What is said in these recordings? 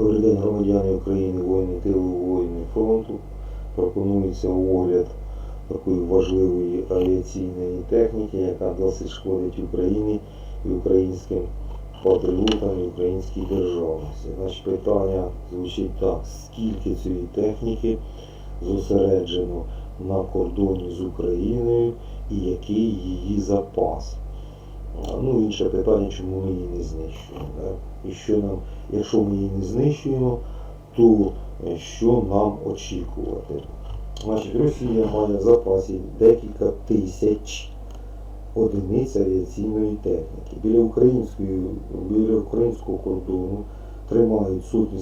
Добрий день, громадяни України, воїни тилу, воїни фронту. Пропонується огляд такої важливої авіаційної техніки, яка досить шкодить Україні і українським патріотам і українській державності. Значить, питання звучить так: скільки цієї техніки зосереджено на кордоні з Україною і який її запас? Ну, інше питання, чому ми її не знищуємо. Да? І що нам, якщо ми її не знищуємо, то е, що нам очікувати? Значить, Росія має в запасі декілька тисяч одиниць авіаційної техніки. Біля української, біля українського кордону тримають сотні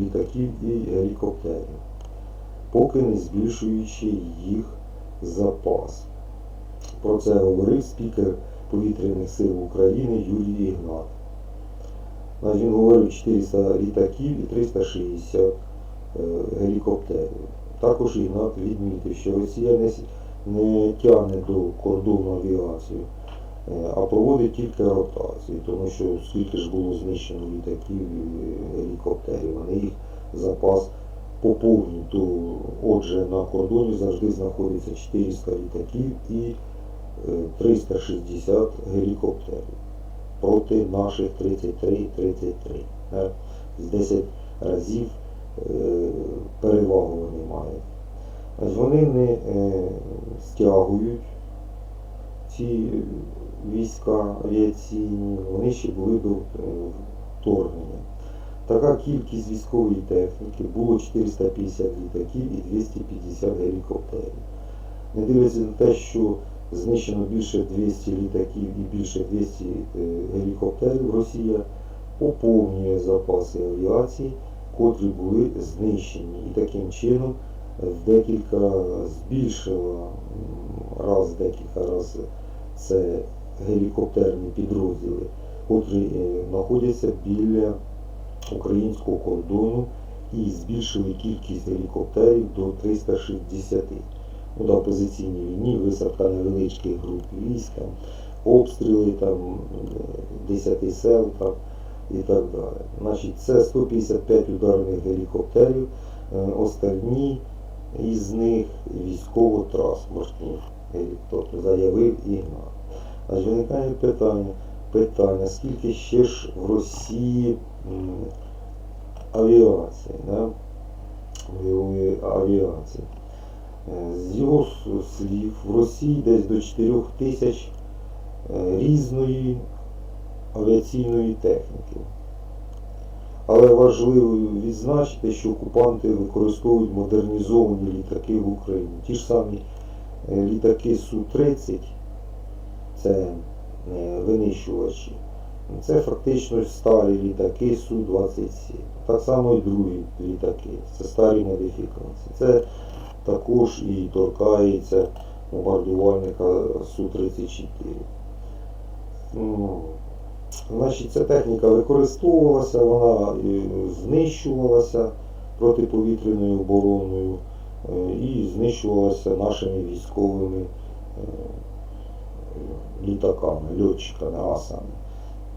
літаків і гелікоптерів, поки не збільшуючи їх запас. Про це говорив спікер Повітряних сил України Юрій Ігнат. Він говорив 400 літаків і 360 е, гелікоптерів. Також Ігнат відмітив, що Росія не, не тягне до кордону авіацію, е, а проводить тільки ротації, тому що скільки ж було знищено літаків і гелікоптерів, вони їх запас поповнюють. Отже, на кордоні завжди знаходиться 400 літаків і 360 гелікоптерів проти наших 33-33. Е, З 10 разів е, перевагу вони мають. Ось Вони не е, стягують ці війська авіаційні, вони ще були до вторгнення. Така кількість військової техніки було 450 літаків і 250 гелікоптерів. Не дивлячись на те, що знищено більше 200 літаків і більше 200 е, гелікоптерів, Росія поповнює запаси авіації, котрі були знищені. І таким чином в декілька збільшила раз, декілька разів це гелікоптерні підрозділи, котрі е, знаходяться біля українського кордону і збільшили кількість гелікоптерів до 360. Да, в війні, висадка невеличких груп військ, там, обстріли там, е, 10 сел там, і так далі. Значить, це 155 ударних гелікоптерів, е, останні із них військово-транспортні, тобто заявив Ігнат. Аж виникає питання, питання, скільки ще ж в Росії авіації, да? бойової авіації. Е, З його слів, в Росії десь до 4 тисяч е, різної авіаційної техніки. Але важливо відзначити, що окупанти використовують модернізовані літаки в Україні. Ті ж самі е, літаки Су-30, це винищувачі. Це фактично старі літаки Су-27. Так само і другі літаки. Це старі модифікації. Це також і торкається бомбардувальника Су-34. Ну, Значить, ця техніка використовувалася, вона е, знищувалася протиповітряною обороною е, і знищувалася нашими військовими е, літаками, льотчиками, асами,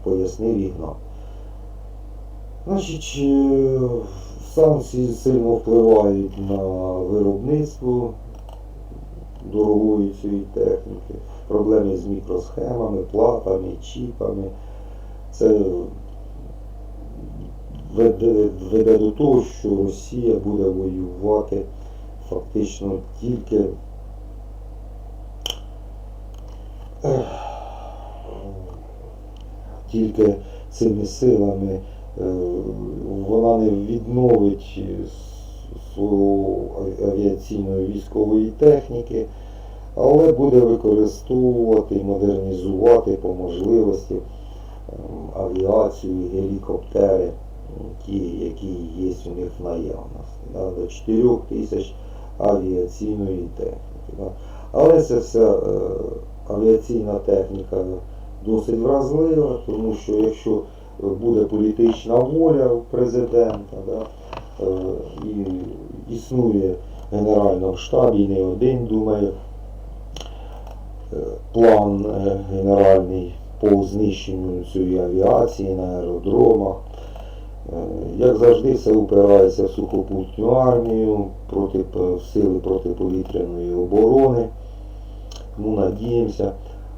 пояснив Ігнат. Значить, санкції сильно впливають на виробництво дорогої цієї техніки, проблеми з мікросхемами, платами, чіпами. Це веде, веде до того, що Росія буде воювати фактично тільки тільки цими силами вона не відновить свого авіаційної військової техніки, але буде використовувати і модернізувати по можливості ем, авіацію, гелікоптери, ті, які є у них в наявності. До 4 тисяч авіаційної техніки. Але це вся е, авіаційна техніка досить вразлива, тому що якщо буде політична воля президента, да, е, і існує в Генеральному штабі, не один думає, е, план е, генеральний по знищенню цієї авіації на аеродромах. Як завжди, все упирається в сухопутню армію, проти, в сили протиповітряної оборони. Тому надіємося,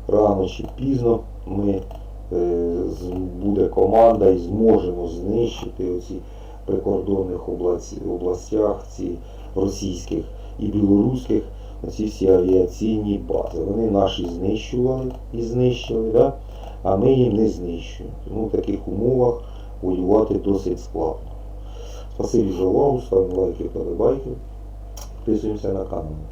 рано чи пізно ми, буде команда і зможемо знищити оці прикордонних областях, ці російських і білоруських, ці всі авіаційні бази. Вони наші знищували і знищили, да? а ми їм не знищуємо. Тому в таких умовах воювати досить складно. Спасибі за увагу, ставимо лайки, подобайки, підписуємося на канал.